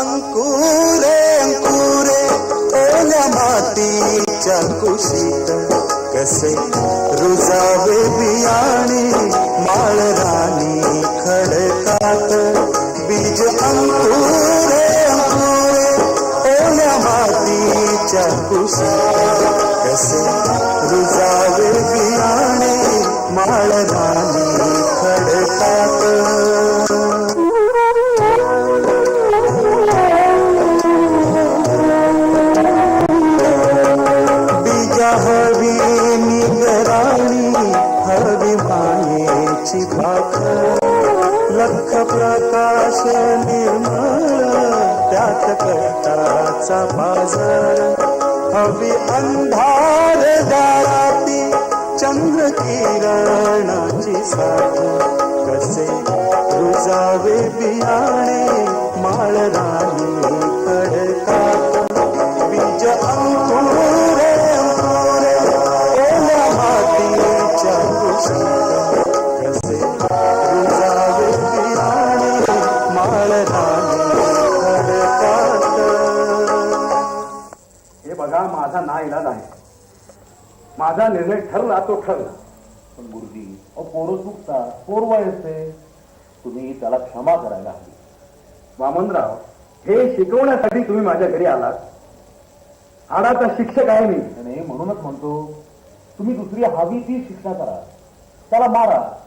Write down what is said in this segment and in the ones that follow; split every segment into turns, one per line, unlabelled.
अंकुरे अंकुरे ओल्या मातीच्या कुशीत कसे रुजावे बियाणे बीजा हवी निगराणी हवी मायेची भाख लख प्रकाश निर्मळ त्यात कष्टाचा बाजार. हवी अंधार दाराती चंद्र किरणाची साथ. कसे रुजावे बियाणे माळ राणी कडे
हे बघा माझा ना इलाज आहे. माझा निर्णय ठरला तो ठरला.
पण गुरुजी अहो पोरं चुकतात पोर वय असते तुम्ही त्याला क्षमा करायला हवी.
वामनराव हे शिकवण्यासाठी तुम्ही माझ्या घरी आलात. आडाचा शिक्षक आहे मी.
आणि म्हणूनच म्हणतो. तुम्ही दुसरी हवी ती शिक्षा करा. त्याला मारा.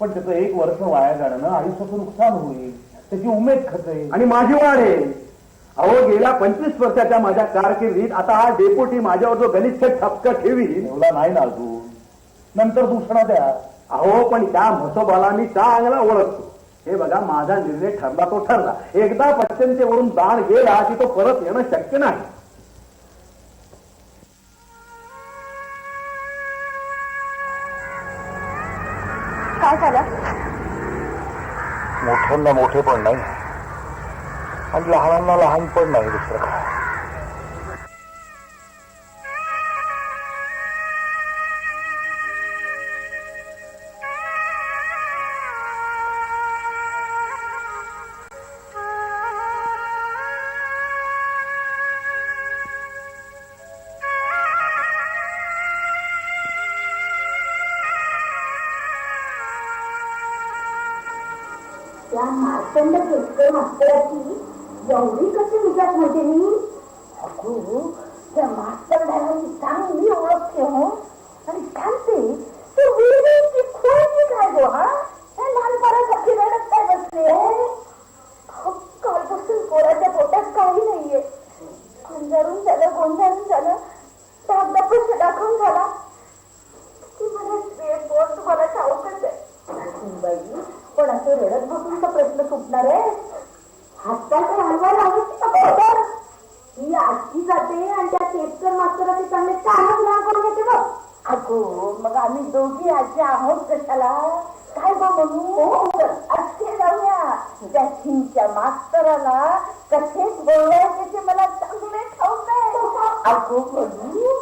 पण त्याचं एक वर्ष वाया जाणं आयुष्याचं नुकसान होईल. त्याची उमेद खचेल.
आणि माझी वाढ आहे अहो गेल्या पंचवीस वर्षाच्या माझ्या कारकिर्दीत आता हा डेपोटी माझ्यावर जो गलिच्छ ठपका ठेवी
एवढा नाही ना अजून. नंतर दूषणा द्या.
अहो पण त्या म्हसोबाला मी चांगला ओळखतो. हे बघा माझा निर्णय ठरला तो ठरला. एकदा पश्चिमतेवरून दान गेला की तो परत येणं शक्य नाही.
काय झालं?
मोठ्यांना मोठे पण नाही. आणि लहानांना लहानपण नाही दुसरं काय
त्या मार्तंड केसकर मास्तराची एवढी कशी विचार म्हणजे मी? अगो त्या मास्तर ड्रायव्हरची चांगली ओळखते हो आणि सांगते ते विहिरीची खोयची काय गो हा? त्या लहानपणासाठी रडत काय बसले अहो, कालपासून पोराच्या पोटात काही नाहीये. गोंजारून झालं गोंजारून झालं. दाबदापच दाखवून झाला. ती मला तुम्हाला ठाऊकच आहे. बाई पण असं रडत बसून तर प्रश्न सुटणार आहे. हाताचा हलवा लावायची ही आजची जाते आणि त्या केतकर मास्तराचे चांगले चालच लहान करून घेते बघ. अगो मग आम्ही दोघी आजी आहोत कशाला? काय बा म्हणू? असे जाऊया त्या चिंच्या मास्तराला कसे बोलायचे ते मला चांगले ठाऊक आहे. अगो म्हणू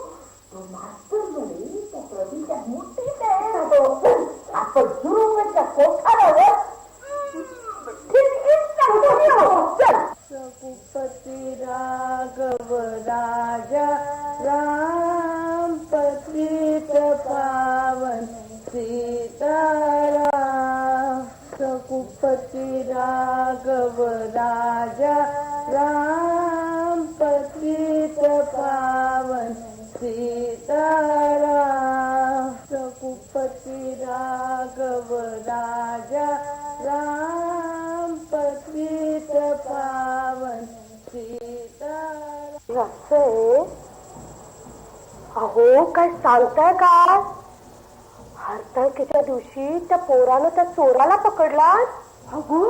तो मास्तर म्हणे त्या प्रभूच्या मोठीत आहे. आपण जुरुंगाच्या कोठारावर
रघुपति राघव राजा राम पतित पावन सीताराम। रघुपति राघव राजा राम पतित पावन सीताराम। रघुपति राघव राजा
असं अहो काय सांगताय का हरताळकीच्या दिवशी त्या पोरानं त्या चोराला पकडला अगो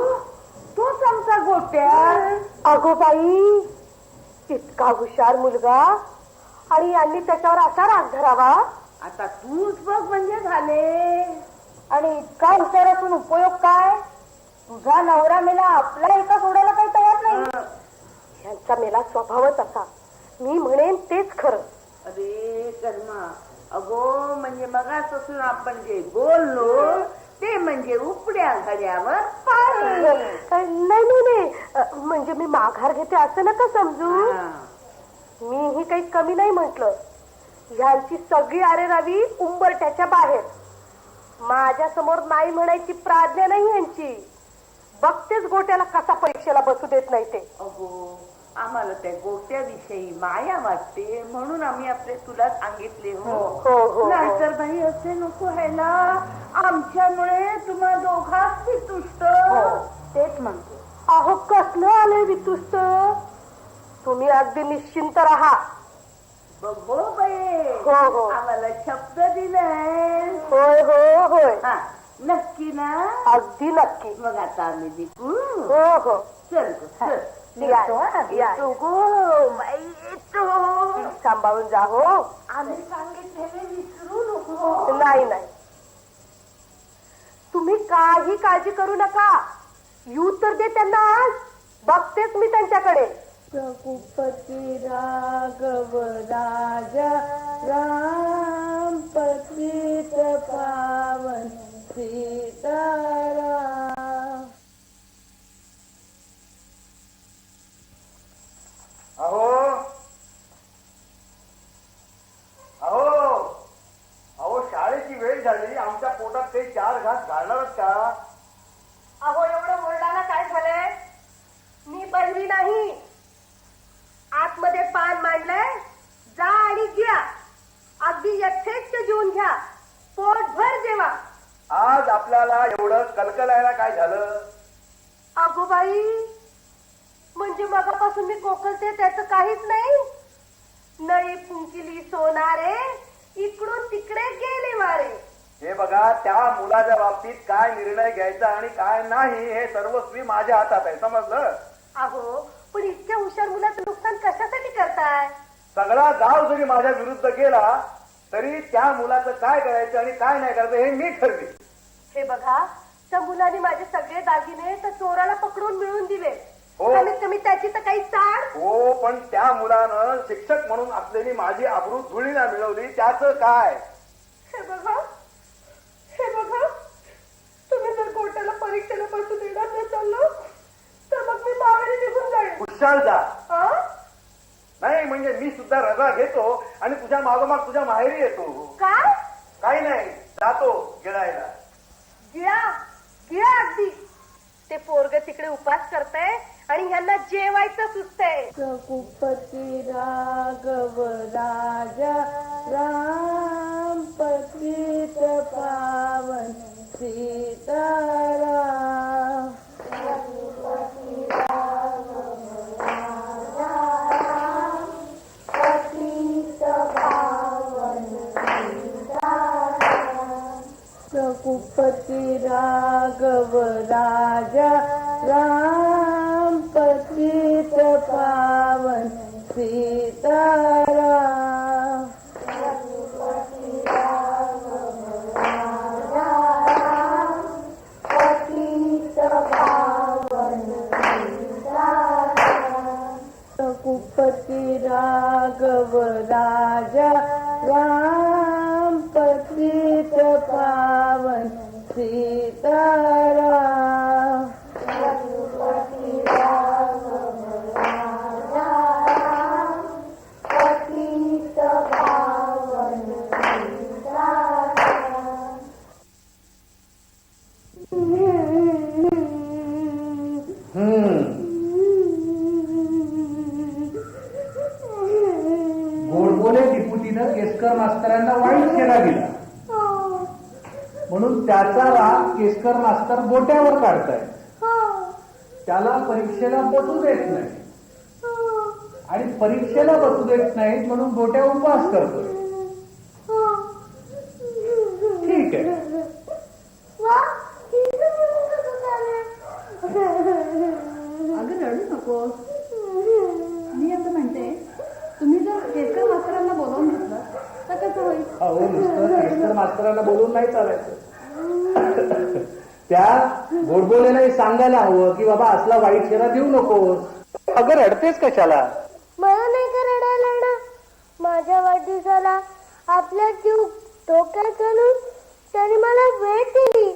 तोच आमचा गोट्या. अगो बाई इतका हुशार मुलगा. आणि यांनी त्याच्यावर असा राग धरावा.
आता तूच बघ म्हणजे झाले.
आणि इतका हुशार असून उपयोग काय? तुझा नवरा मेला आपला एका सोडायला काही मेला स्वभावच असा. मी म्हणेन तेच खरं.
अरे कर्मा अगो म्हणजे मगापासून आपण जे बोललो ते म्हणजे उपड्या घड्यावर पाणी.
नाही नाही नाही. म्हणजे मी माघार घेते असं नका समजू. मी ही काही कमी नाही म्हंटल. ह्यांची सगळी अरे रवी उंबरट्याच्या बाहेर. माझ्यासमोर नाही म्हणायची प्राज्ञा नाही यांची बघतेच गोट्याला कसा परीक्षेला बसू देत नाही ते.
अगो आम्हाला त्या गोट्याविषयी माया वाटते म्हणून आम्ही आपले तुला सांगितले हो.
हो हो
नाहीतर बाई असे नको व्हायला आमच्यामुळे तुम्हा दोघांची तुष्ट.
तेच म्हणते. अहो कसलं आलंय वितुस्त तुम्ही अगदी निश्चिंत राहा.
बघो बाई
हो हो.
आम्हाला शब्द दिलाय
होय हो होय.
हा नक्की ना?
अगदी नक्की.
मग आता आम्ही निघू.
हो हो.
चल चल.
या, या. सांभाळून जा हो
आम्ही सांगितलेले विसरू नको
नाही नाही तुम्ही काही काळजी करू नका येऊ तर दे त्यांना आज बघतेच मी त्यांच्याकडे
रघुपती राघव राजा राम पतित पावन सीताराम
अहो अहो अहो शाळेची वेळ झाली आमच्या पोटात काही चार घास घालणारच का
अहो एवढं ओरडायला काय झालंय मी बहिणी नाही आतमध्ये पान मांडलंय जा आणि घ्या अगदी यथेच्छ जेवून घ्या पोटभर जेवा
आज आपल्याला एवढं कलकलायला काय झालं
अगो बाई म्हणजे मगापासून मी कोकलते त्याचं काहीच नाही नळी फुंकिली सोनारे इकडून तिकडे गेले वारे.
हे बघा त्या मुलाच्या बाबतीत काय निर्णय घ्यायचा आणि काय नाही हे सर्वस्वी माझ्या हातात आहे समजलं?
अहो पण इतक्या हुशार मुलाचं नुकसान कशासाठी करताय?
सगळा गाव जरी माझ्या विरुद्ध गेला तरी त्या मुलाचं काय करायचं आणि काय नाही करायचं हे मी ठरवी
हे बघा त्या मुलाने माझे सगळे दागिने त्या चोराला पकडून मिळून दिले.
हो.
कमीत कमी त्याची तर काही चाड
हो पण त्या मुलानं शिक्षक म्हणून असलेली माझी आबरू धुळीला मिळवली. त्याचं काय?
हे बघा. हे बघा. तुम्ही जर कोर्टाला परीक्षेला बसू देणार नसाल तर मग मी माघारी निघून जाईल
कुशाल जा.
हा?
नाही म्हणजे मी सुद्धा रजा घेतो आणि तुझ्या मागोमाग तुझ्या माहेरी येतो.
काय?
काही नाही जातो गिळायला.
गिळा. गिळा अगदी. ते पोरग तिकडे उपास करतय आणि ह्यांना जेवायचं सुचतंय
रघुपती राघव राजा राम पतित पावन सीताराम. रघुपती राघव राजा राम पाव सीतारा। राुपति राघव राजा राम पतित पावन
सीतारा। केसकर मास्तर बोट्यावर काढतायत. त्याला परीक्षेला बसू देत नाही. आणि परीक्षेला बसू देत नाहीत म्हणून गोट्या उपवास करतोय. ठीक आहे.
अगं रडू नको मी असं म्हणते तुम्ही जर केसकर मास्तरांना बोलावून घेतलं तर कसं होईल?
अहो नुसतं केसकर मास्तरांना बोलून नाही चालायचं. त्या गोडबोलेला सांगायला हवं की बाबा असला वाईट चेहरा देऊ नको. अगं रडतेस कशाला?
मला नाही का रडायला येणार? माझ्या वाढदिवसाला आपल्या जीव डोक्यात घालून त्याने मला वेळ दिली.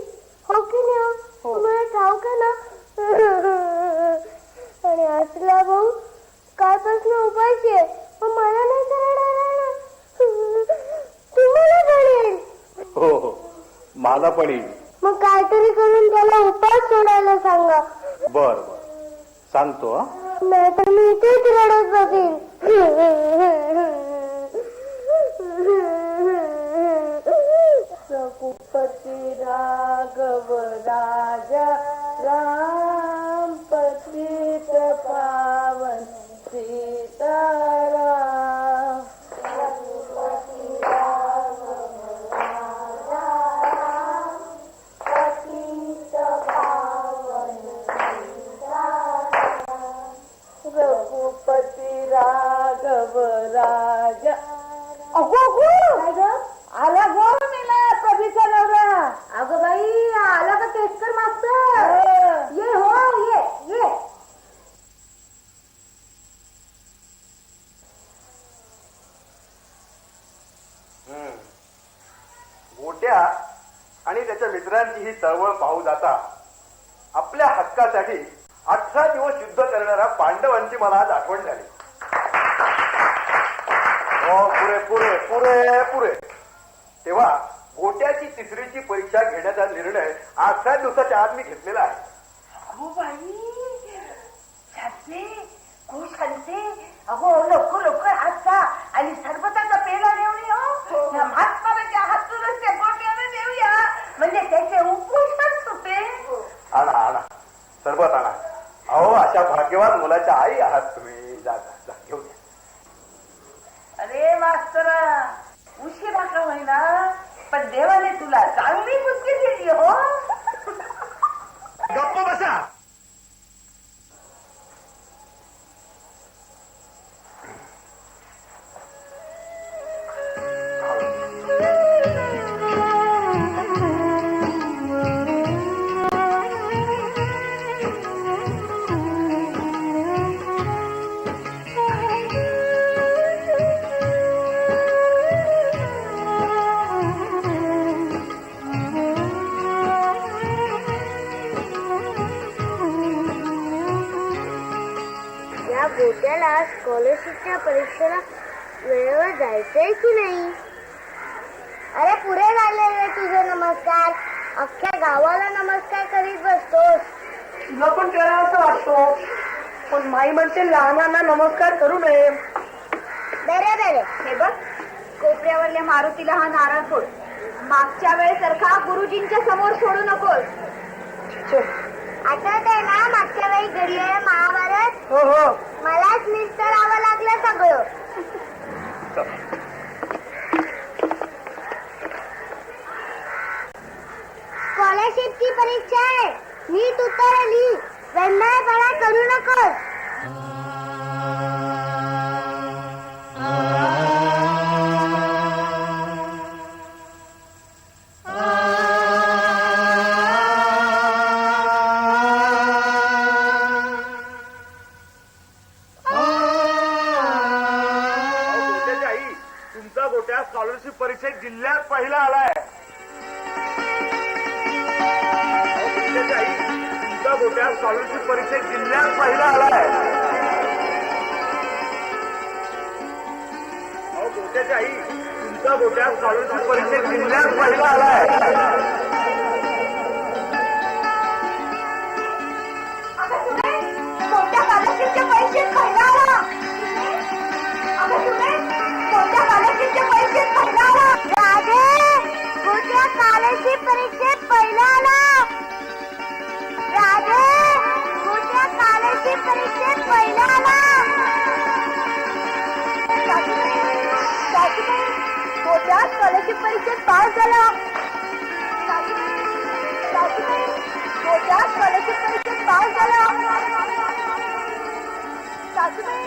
हो
की नाही हो? हो.
तुम्हाला ठाऊक आहे ना?
आणि असला भाऊ कालपासून उपाशी आहे.
पण मला नाही का रडायला येणार? तुम्हाला हो हो. पण येईल मग काहीतरी करून त्याला उपास सोडायला
सांगा. बर बर. सांगतो हा. नाही तर मी इथेच रडत
गोट्या आणि त्याच्या मित्रांची ही चळवळ पाहू जाता. आपल्या हक्कासाठी अठरा दिवस युद्ध करणाऱ्या पांडवांची मला आज आठवण झाली. हो पुरे पुरे पुरे पुरे. तेव्हा गोट्याची तिसरीची परीक्षा घेण्याचा निर्णय अठरा दिवसाच्या आत मी घेतलेला आहे.
अगो बाई शांती खूप शांती अगो लवकर लवकर हात का आणि सरबताचा पेला देऊन येऊ या महात्माच्या हातूनच देऊया म्हणजे त्याचे उपोषण सुटे
आणा आणा. सरबत आणा. अहो अशा भाग्यवान मुलाच्या आई आहात तुम्ही. जा जा, घेऊन
अरे मास्तरा उशिरा का होईना? पण देवाने तुला चांगली बुद्धी दिली हो?
गप्प बसा.
गोट्याला स्कॉलरशिपच्या परीक्षेला वेळेवर जायचंय की नाही? अरे पुरे झाले रे तुझे नमस्कार. अख्ख्या गावाला नमस्कार करीत बसतोस.
तुला पण करा असं वाटतो. पण माई म्हणते लहानांना नमस्कार करू नये.
बरे बरे.
हे बघ कोपऱ्यावरल्या मारुतीला हा नारळ फोड. मागच्या वेळेसारखा गुरुजींच्या समोर सोडू नकोस.
आठवत आहे ना मागच्या वेळी घडलेलं महाभारत.
हो हो.
मलाच निस्तरावं लागलं सगळं. स्कॉलरशिपची परीक्षा आहे. नीट उत्तर लिही वेंधळेपणा करू नकोस.
तुमचा स्कॉलरशिप परीक्षेत जिल्ह्यात पहिला आलाय. परीक्षेत पहिला
आला.
राधे गोट्या स्कॉलरशिप परीक्षेत पहिला स्कॉलरशिप परीक्षेत
पास झाला. स्कॉलरशिप परीक्षेत पास झाला. सासूबाई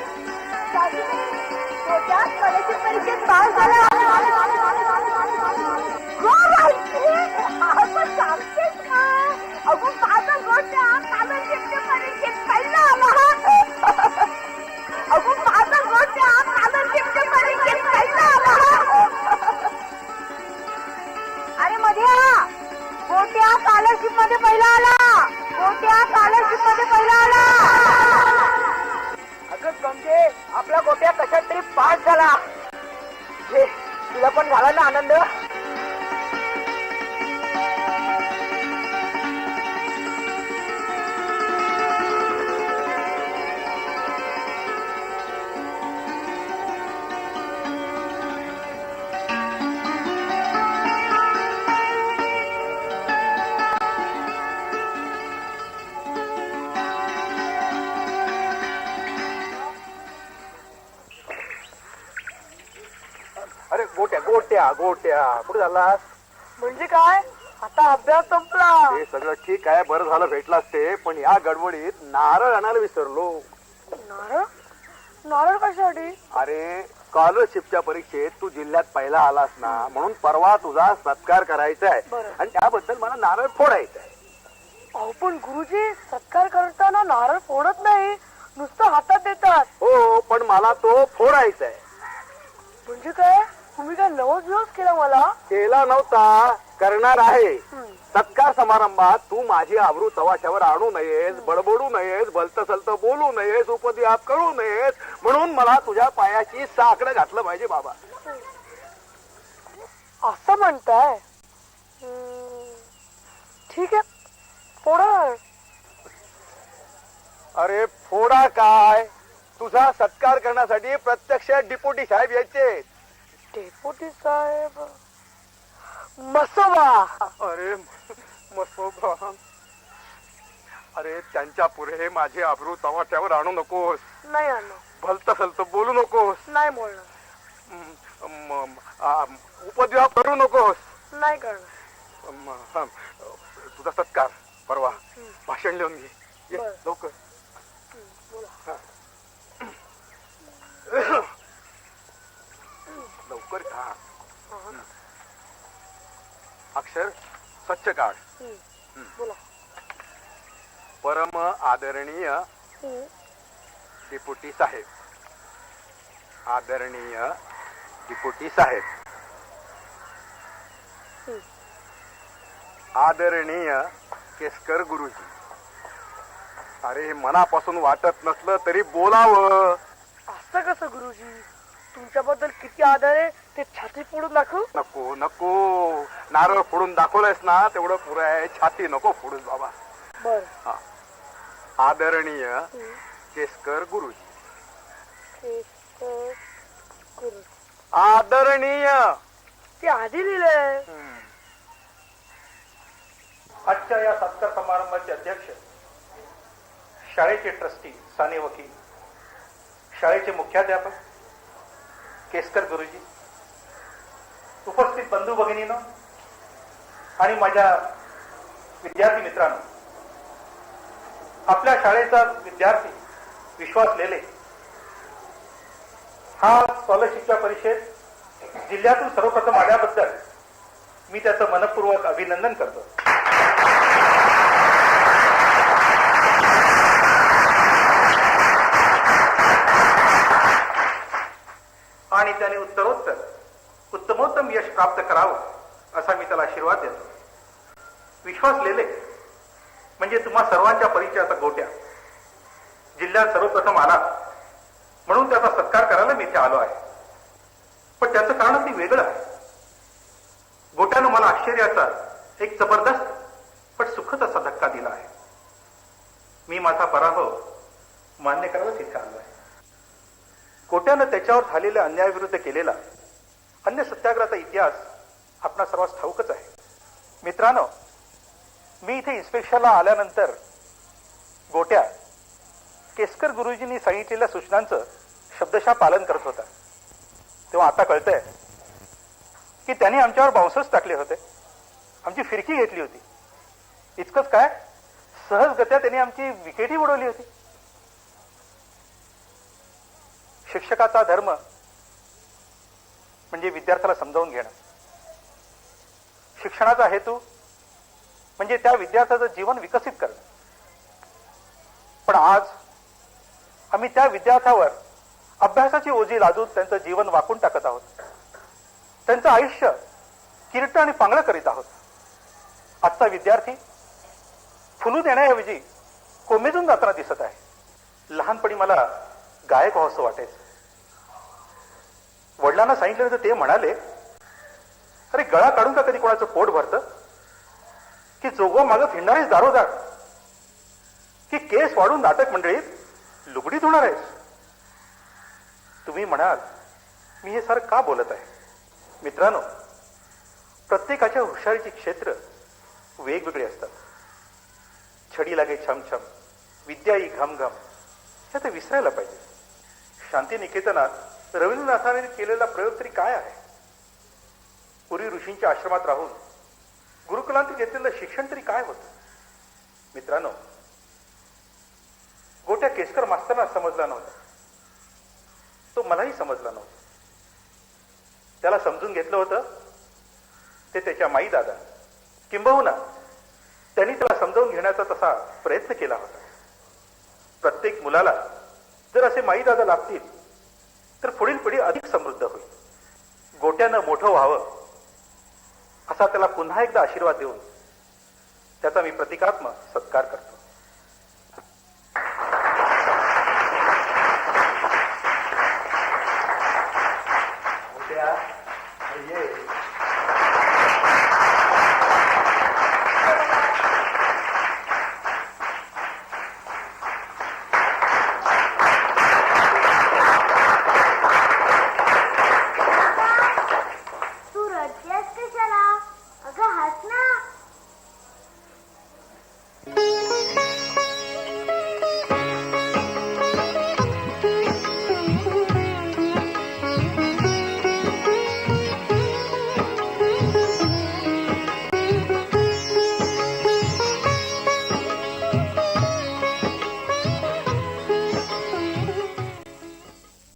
सासूबाई स्कॉलरशिप परीक्षेत पास झाला. गोट्या
कुठे झालास?
म्हणजे काय? आता अभ्यास संपला.
हे सगळं ठीक आहे बरं झालं भेटलास ते पण या गडबडीत नारळ आणायला विसरलो.
नारळ? नारळ कशासाठी?
अरे स्कॉलरशिपच्या परीक्षेत तू जिल्ह्यात पहिला आलास ना म्हणून परवा तुझा सत्कार करायचा आहे.
बरं.
आणि त्याबद्दल मला नारळ फोडायचा आहे.
अहो पण गुरुजी सत्कार करताना नारळ फोडत नाही. नुसतं हातात देतात.
हो पण मला तो फोडायचा आहे.
म्हणजे काय? तुम्ही काय नवस दिवस केला मला.
केला नव्हता करणार आहे. सत्कार समारंभात तू माझी आबरू तवाशावर आणू नयेस बडबडू नयेस भलत सलत बोलू नयेस उपद्याप करू नयेस. म्हणून मला तुझ्या पायाची साकडं घातलं पाहिजे बाबा.
असं म्हणताय? ठीक आहे. फोडा
अरे फोडा काय? तुझा सत्कार करण्यासाठी प्रत्यक्ष डिप्युटी साहेब यायचे
डेपुटी साहेब. मसोबा.
अरे मसोबा. अरे त्यांच्या पुढे माझी आबरू तवाट्यावर आणू नकोस.
नाही आणू.
भलत सलत बोलू नकोस.
नाही बोलणार.
आ- उपद्व्याप करू नकोस.
नाही करणार.
तुझा सत्कार परवा. भाषण लिहून घे. लवकर.
बोला.
लवकर का अक्षर स्वच्छ काढ.
बोला.
परम आदरणीय डिप्युटी साहेब. आदरणीय डिप्युटी साहेब. आदरणीय केसकर गुरुजी. अरे मनापासून वाटत नसलं तरी बोलावं.
असं कसं गुरुजी? तुमच्याबद्दल किती आदर आहे ते छाती फोडून दाखवू.
नको नको. नारळ फोडून दाखवलंयस ना तेवढं पुरं आहे. छाती नको फोडूस बाबा.
बर.
आदरणीय केसकर गुरुजी.
गुरु
आदरणीय.
ते आधी लिहिलंय.
आजच्या या सत्कार समारंभाचे अध्यक्ष शाळेचे ट्रस्टी साने वकील शाळेचे मुख्याध्यापक केसकर गुरुजी उपस्थित बंधू भगिनीनं आणि माझ्या विद्यार्थी मित्रांनो आपल्या शाळेचा विद्यार्थी विश्वास लेले हा स्कॉलरशिपच्या परीक्षेत जिल्ह्यातून सर्वप्रथम आल्याबद्दल मी त्याचं मनपूर्वक अभिनंदन करतो. आणि त्याने उत्तरोत्तर. उत्तमोत्तम यश प्राप्त करावं असा मी त्याला आशीर्वाद देतो. विश्वास लेले. म्हणजे तुम्हा सर्वांच्या परिचयाचा गोट्या. जिल्ह्यात सर्वप्रथम आला. म्हणून त्याचा सत्कार करायला मी इथे आलो आहे. पण त्याचं कारण अगदी वेगळं आहे. गोट्यानं मला आश्चर्याचा एक जबरदस्त पण सुखद असा धक्का दिला आहे. मी माझा पराभव मान्य करायलाच इथे आलो आहे. गोट्यानं त्याच्यावर झालेल्या अन्यायाविरुद्ध केलेला अन्य सत्याग्रहाचा इतिहास आपणा सर्वांस ठाऊकच आहे. मित्रांनो मी इथे इन्स्पेक्शनला आल्यानंतर गोट्या केसकर गुरुजींनी सांगितलेल्या सूचनांचं शब्दशः पालन करत होता. तेव्हा आता कळतंय की त्यांनी आमच्यावर बाउन्सर्स टाकले होते. आमची फिरकी घेतली होती. इतकंच काय? सहजगत्या त्यांनी आमची विकेटही उडवली होती. शिक्षकाचा धर्म म्हणजे विद्यार्थ्याला समजावून घेणं. शिक्षणाचा हेतू म्हणजे त्या विद्यार्थ्याचं जीवन विकसित करणं. पण आज आम्ही त्या विद्यार्थ्यावर अभ्यासाची ओझी लादून त्यांचं जीवन वाकून टाकत आहोत. त्यांचं आयुष्य किरट आणि पांगळं करीत आहोत. आजचा विद्यार्थी फुलून येण्याऐवजी कोमेजून जाताना दिसत आहे. लहानपणी मला गायक व्हावंसं वाटायचं. वडिलांना सांगितलं तर ते म्हणाले अरे गळा काढून का कधी कोणाचं पोट भरतं? की जोगो मागं फिरणारेच दारोदार? की केस वाढून नाटक मंडळीत लुगडीत होणार आहेस? तुम्ही म्हणाल मी हे सर का बोलत आहे? मित्रांनो प्रत्येकाच्या हुशारीची क्षेत्र वेगवेगळी असतात. छडी लागे छमछम विद्या घमघम हे तर विसरायला पाहिजे. शांती निकेतनात रवींद्रनाथाने केलेला प्रयोग तरी काय आहे? पूर्वी ऋषींच्या आश्रमात राहून गुरुकुलांत घेतलेलं शिक्षण तरी काय होतं? मित्रांनो गोट्या केसकर मास्तरना समजला नव्हता. तो मलाही समजला नव्हता. त्याला समजून घेतलं होतं ते त्याच्या माई दादा किंबहुना त्यांनी त्याला समजावून घेण्याचा तसा प्रयत्न केला होता. प्रत्येक मुलाला जर असे माई दादा लागतील तर पुढील पिढी अधिक समृद्ध होईल. गोट्यानं मोठं व्हावं असा त्याला पुन्हा एकदा आशीर्वाद देऊन त्याचा मी प्रतिकात्मक सत्कार करतो.